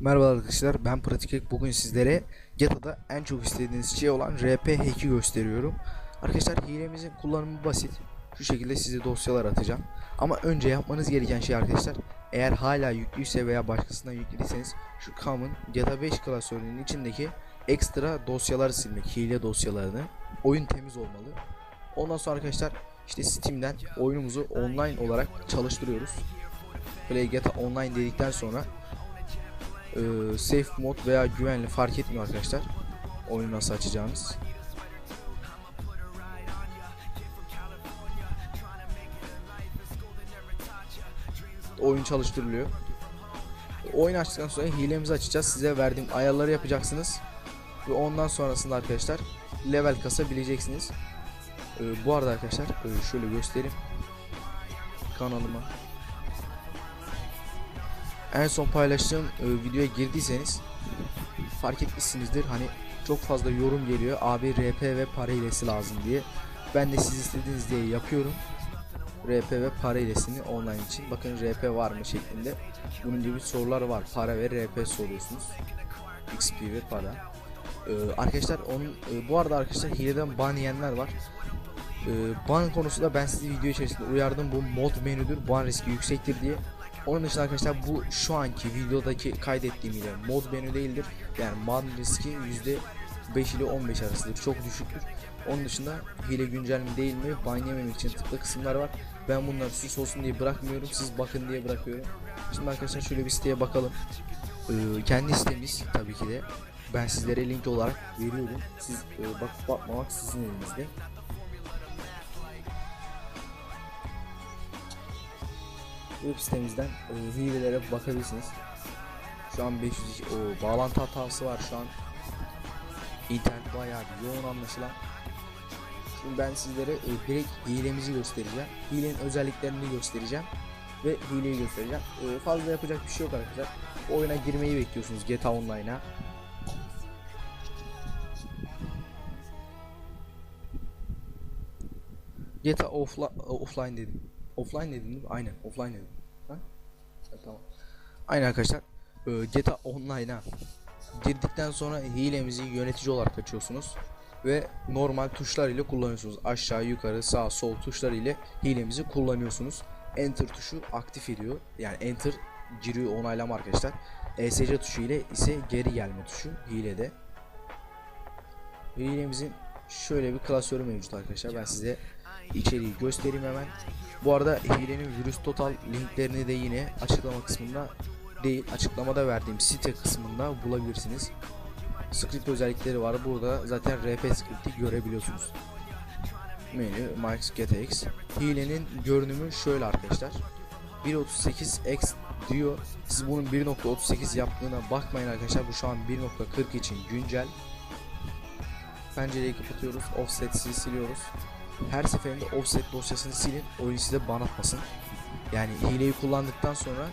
Merhaba arkadaşlar ben Pratik Bugün sizlere GTA'da en çok istediğiniz şey olan RP hack'i gösteriyorum. Arkadaşlar hilemizin kullanımı basit. Şu şekilde size dosyalar atacağım. Ama önce yapmanız gereken şey arkadaşlar Eğer hala yüklüyse veya başkasına yüklüyseniz Şu Common GTA 5 klasörünün içindeki ekstra dosyaları silmek Hile dosyalarını. Oyun temiz olmalı. Ondan sonra arkadaşlar işte Steam'den oyunumuzu online olarak çalıştırıyoruz. Play GTA Online dedikten sonra ee, safe mod veya güvenli fark etmiyor arkadaşlar. Oyunu nasıl açacağınız. Oyun çalıştırılıyor. Oyun açtıktan sonra hilemizi açacağız. Size verdiğim ayarları yapacaksınız. Ve ondan sonrasında arkadaşlar level kasabileceksiniz. Ee, bu arada arkadaşlar e, şöyle göstereyim. Kanalıma en son paylaştığım e, videoya girdiyseniz fark etmişsinizdir. Hani çok fazla yorum geliyor. Abi RP ve para hilesi lazım diye. Ben de siz istediğiniz diye yapıyorum. RP ve para hilesini online için. Bakın RP var mı şeklinde. Bunun gibi sorular var. Para ve RP soruyorsunuz. XP ve para. Ee, arkadaşlar onun e, bu arada arkadaşlar hileden ban yiyenler var. Ee, ban konusunda ben sizi video içerisinde uyardım. Bu mod menüdür. Ban riski yüksektir diye onun dışında arkadaşlar bu şu anki videodaki kaydettiğim ile mod menü değildir. Yani ban riski %5 ile 15 arasıdır. Çok düşüktür. Onun dışında hile güncel mi değil mi ban yememek için tıklı kısımlar var. Ben bunları süs olsun diye bırakmıyorum. Siz bakın diye bırakıyorum. Şimdi arkadaşlar şöyle bir siteye bakalım. Ee, kendi sitemiz tabii ki de. Ben sizlere link olarak veriyorum. Siz e, bakıp bakmamak sizin elinizde. Web sitemizden e, hilelere bakabilirsiniz. Şu an 502 o bağlantı hatası var şu an. İnternet bayağı yoğun anlaşılan. Şimdi ben sizlere e, direkt hilemizi göstereceğim. Hilenin özelliklerini göstereceğim ve hileyi göstereceğim. E, fazla yapacak bir şey yok arkadaşlar. Oyuna girmeyi bekliyorsunuz GTA Online'a. GTA offline, offline dedim. Offline dedim değil mi? Aynen offline dedim. Ha? Ha, tamam. Aynen arkadaşlar. Ee, GTA Online'a girdikten sonra hilemizi yönetici olarak açıyorsunuz ve normal tuşlar ile kullanıyorsunuz. Aşağı, yukarı, sağ, sol tuşlar ile hilemizi kullanıyorsunuz. Enter tuşu aktif ediyor. Yani enter giriyor onaylama arkadaşlar. ESC tuşu ile ise geri gelme tuşu hilede. Hilemizin şöyle bir klasörü mevcut arkadaşlar. Ben size içeriği göstereyim hemen. Bu arada hilenin virüs total linklerini de yine açıklama kısmında değil açıklamada verdiğim site kısmında bulabilirsiniz. Script özellikleri var. Burada zaten RP script'i görebiliyorsunuz. Menü Max GTX. Hilenin görünümü şöyle arkadaşlar. 1.38x diyor. Siz bunun 1.38 yaptığına bakmayın arkadaşlar. Bu şu an 1.40 için güncel. Pencereyi kapatıyoruz. Offset'i siliyoruz her seferinde offset dosyasını silin oyun size ban atmasın. Yani hileyi kullandıktan sonra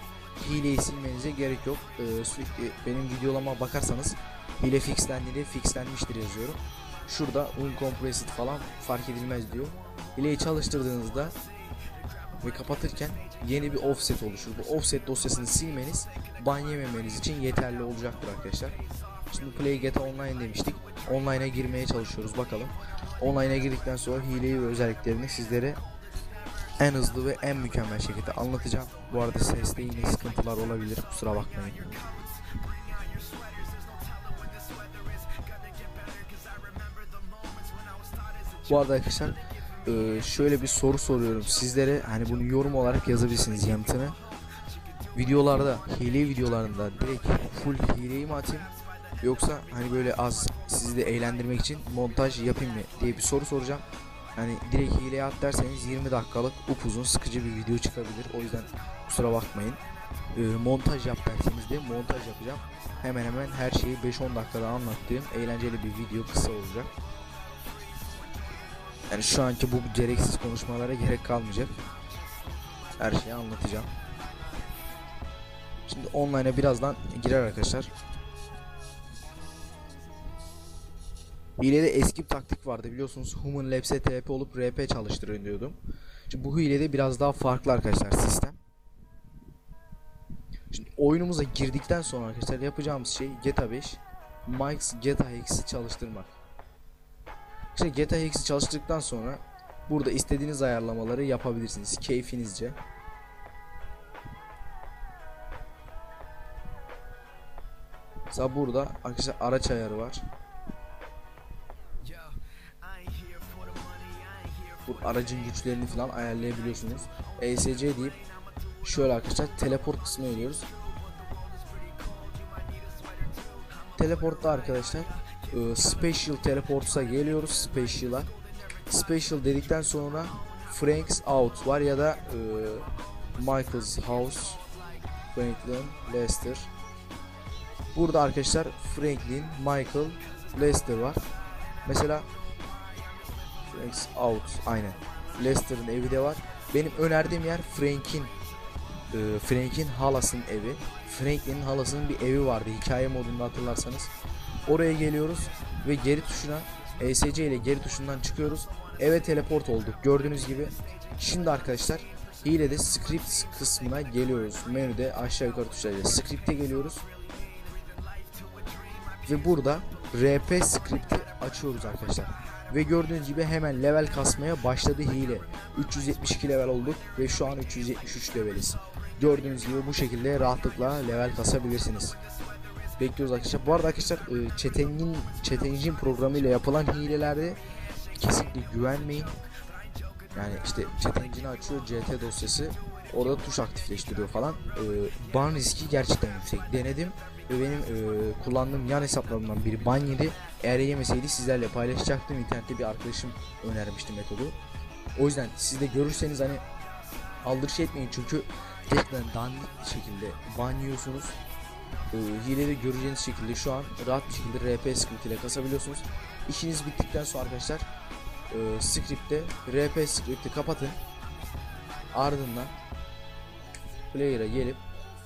hileyi silmenize gerek yok. Ee, sürekli benim videolama bakarsanız hile fixlendiğinde fixlenmiştir yazıyorum. Şurada uncompressed falan fark edilmez diyor. Hileyi çalıştırdığınızda ve kapatırken yeni bir offset oluşur. Bu offset dosyasını silmeniz ban yememeniz için yeterli olacaktır arkadaşlar. Şimdi Play GTA Online demiştik. Online'a girmeye çalışıyoruz bakalım. Online'a girdikten sonra hileyi ve özelliklerini sizlere en hızlı ve en mükemmel şekilde anlatacağım. Bu arada seste yine sıkıntılar olabilir. Kusura bakmayın. Bu arada arkadaşlar e, şöyle bir soru soruyorum sizlere. Hani bunu yorum olarak yazabilirsiniz yanıtını. Videolarda, hile videolarında direkt full hileyi mi atayım? Yoksa hani böyle az sizi de eğlendirmek için montaj yapayım mı diye bir soru soracağım. Hani direkt hileye at derseniz 20 dakikalık upuzun sıkıcı bir video çıkabilir. O yüzden kusura bakmayın. Ee, montaj yap derseniz de montaj yapacağım. Hemen hemen her şeyi 5-10 dakikada anlattığım eğlenceli bir video kısa olacak. Yani şu anki bu gereksiz konuşmalara gerek kalmayacak. Her şeyi anlatacağım. Şimdi online'a birazdan girer arkadaşlar. Hilede eski bir taktik vardı biliyorsunuz Human Labs'e TP olup RP çalıştırın diyordum. Şimdi bu hilede biraz daha farklı arkadaşlar sistem. Şimdi oyunumuza girdikten sonra arkadaşlar yapacağımız şey GTA 5 Mike's GTA Hex'i çalıştırmak. İşte GTA Hex'i çalıştırdıktan sonra burada istediğiniz ayarlamaları yapabilirsiniz keyfinizce. Mesela burada arkadaşlar araç ayarı var. Aracın güçlerini falan ayarlayabiliyorsunuz. ESC deyip şöyle arkadaşlar teleport kısmına geliyoruz. Teleportta arkadaşlar e, Special Teleports'a geliyoruz. Special'a. Special dedikten sonra Frank's Out var ya da e, Michael's House Franklin Lester Burada arkadaşlar Franklin, Michael, Lester var. Mesela Frank's Out aynen. Lester'ın evi de var. Benim önerdiğim yer Frank'in e, Frank'in halasının evi. Franklin'in halasının bir evi vardı hikaye modunda hatırlarsanız. Oraya geliyoruz ve geri tuşuna ESC ile geri tuşundan çıkıyoruz. Eve teleport olduk. Gördüğünüz gibi. Şimdi arkadaşlar hilede script kısmına geliyoruz. Menüde aşağı yukarı tuşlarıyla script'e geliyoruz. Ve burada RP script'i açıyoruz arkadaşlar. Ve gördüğünüz gibi hemen level kasmaya başladı hile. 372 level olduk ve şu an 373 leveliz. Gördüğünüz gibi bu şekilde rahatlıkla level kasabilirsiniz. Bekliyoruz arkadaşlar. Bu arada arkadaşlar Çetengin Çetengin programıyla yapılan hilelerde kesinlikle güvenmeyin. Yani işte Çetengini açıyor CT dosyası orada tuş aktifleştiriyor falan. E, ban riski gerçekten yüksek. Denedim ve benim e, kullandığım yan hesaplarımdan biri ban yedi. Eğer yemeseydi sizlerle paylaşacaktım. İnternette bir arkadaşım önermişti metodu. O yüzden siz de görürseniz hani aldırış etmeyin çünkü gerçekten dandik bir şekilde ban yiyorsunuz. E, hileleri göreceğiniz şekilde şu an rahat bir şekilde RP ile kasabiliyorsunuz. İşiniz bittikten sonra arkadaşlar e, script'te RP script'i kapatın. Ardından player'a gelip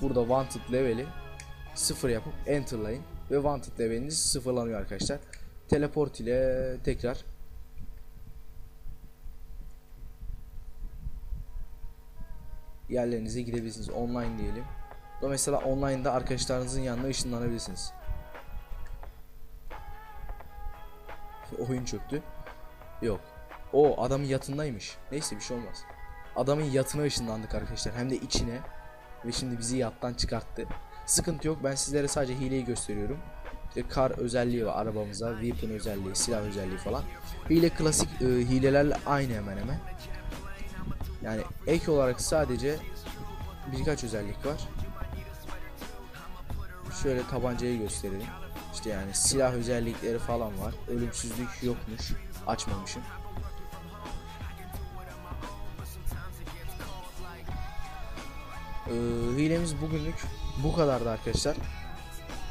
burada wanted leveli sıfır yapıp enterlayın ve wanted leveliniz sıfırlanıyor arkadaşlar. Teleport ile tekrar yerlerinize gidebilirsiniz. Online diyelim. Da mesela online'da arkadaşlarınızın yanına ışınlanabilirsiniz. Oyun çöktü. Yok. O adamın yatındaymış. Neyse bir şey olmaz. Adamın yatına ışınlandık arkadaşlar. Hem de içine. Ve şimdi bizi yattan çıkarttı. Sıkıntı yok. Ben sizlere sadece hileyi gösteriyorum. İşte kar özelliği var arabamıza. Weapon özelliği, silah özelliği falan. Hile klasik e, hilelerle aynı hemen hemen. Yani ek olarak sadece birkaç özellik var. Şöyle tabancayı gösterelim. İşte yani silah özellikleri falan var. Ölümsüzlük yokmuş. Açmamışım. Ee, hilemiz bugünlük bu kadardı arkadaşlar.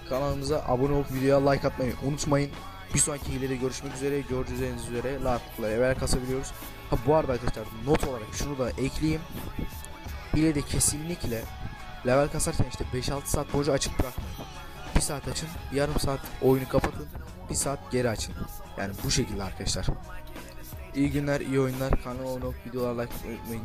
Kanalımıza abone olup videoya like atmayı unutmayın. Bir sonraki hilede görüşmek üzere. Gördüğünüz üzere rahatlıkla evvel kasabiliyoruz. Ha bu arada arkadaşlar not olarak şunu da ekleyeyim. Hilede kesinlikle level kasarken işte 5-6 saat boyunca açık bırakmayın. 1 saat açın, yarım saat oyunu kapatın, 1 saat geri açın. Yani bu şekilde arkadaşlar. İyi günler, iyi oyunlar. Kanala abone olup videolar like unutmayın.